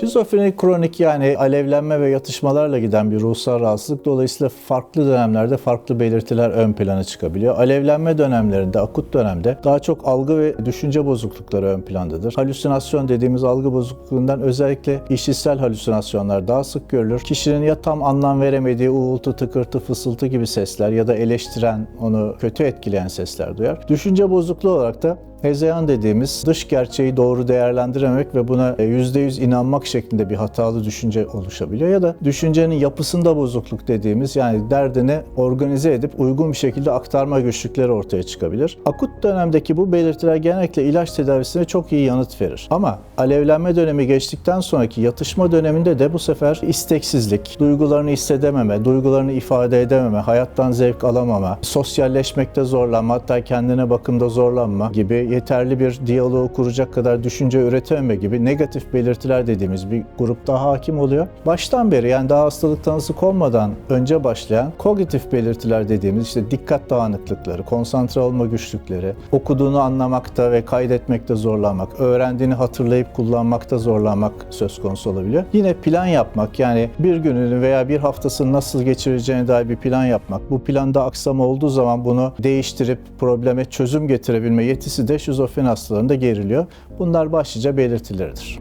Şizofreni kronik yani alevlenme ve yatışmalarla giden bir ruhsal rahatsızlık. Dolayısıyla farklı dönemlerde farklı belirtiler ön plana çıkabiliyor. Alevlenme dönemlerinde, akut dönemde daha çok algı ve düşünce bozuklukları ön plandadır. Halüsinasyon dediğimiz algı bozukluğundan özellikle işitsel halüsinasyonlar daha sık görülür. Kişinin ya tam anlam veremediği uğultu, tıkırtı, fısıltı gibi sesler ya da eleştiren, onu kötü etkileyen sesler duyar. Düşünce bozukluğu olarak da Hezeyan dediğimiz dış gerçeği doğru değerlendirememek ve buna %100 inanmak şeklinde bir hatalı düşünce oluşabiliyor. Ya da düşüncenin yapısında bozukluk dediğimiz yani derdini organize edip uygun bir şekilde aktarma güçlükleri ortaya çıkabilir. Akut dönemdeki bu belirtiler genellikle ilaç tedavisine çok iyi yanıt verir. Ama alevlenme dönemi geçtikten sonraki yatışma döneminde de bu sefer isteksizlik, duygularını hissedememe, duygularını ifade edememe, hayattan zevk alamama, sosyalleşmekte zorlanma, hatta kendine bakımda zorlanma gibi yeterli bir diyaloğu kuracak kadar düşünce üretememe gibi negatif belirtiler dediğimiz bir grup daha hakim oluyor. Baştan beri yani daha hastalık tanısı konmadan önce başlayan kognitif belirtiler dediğimiz işte dikkat dağınıklıkları, konsantre olma güçlükleri, okuduğunu anlamakta ve kaydetmekte zorlanmak, öğrendiğini hatırlayıp kullanmakta zorlanmak söz konusu olabiliyor. Yine plan yapmak yani bir gününü veya bir haftasını nasıl geçireceğine dair bir plan yapmak. Bu planda aksama olduğu zaman bunu değiştirip probleme çözüm getirebilme yetisi de şizofreni hastalarında geriliyor. Bunlar başlıca belirtileridir.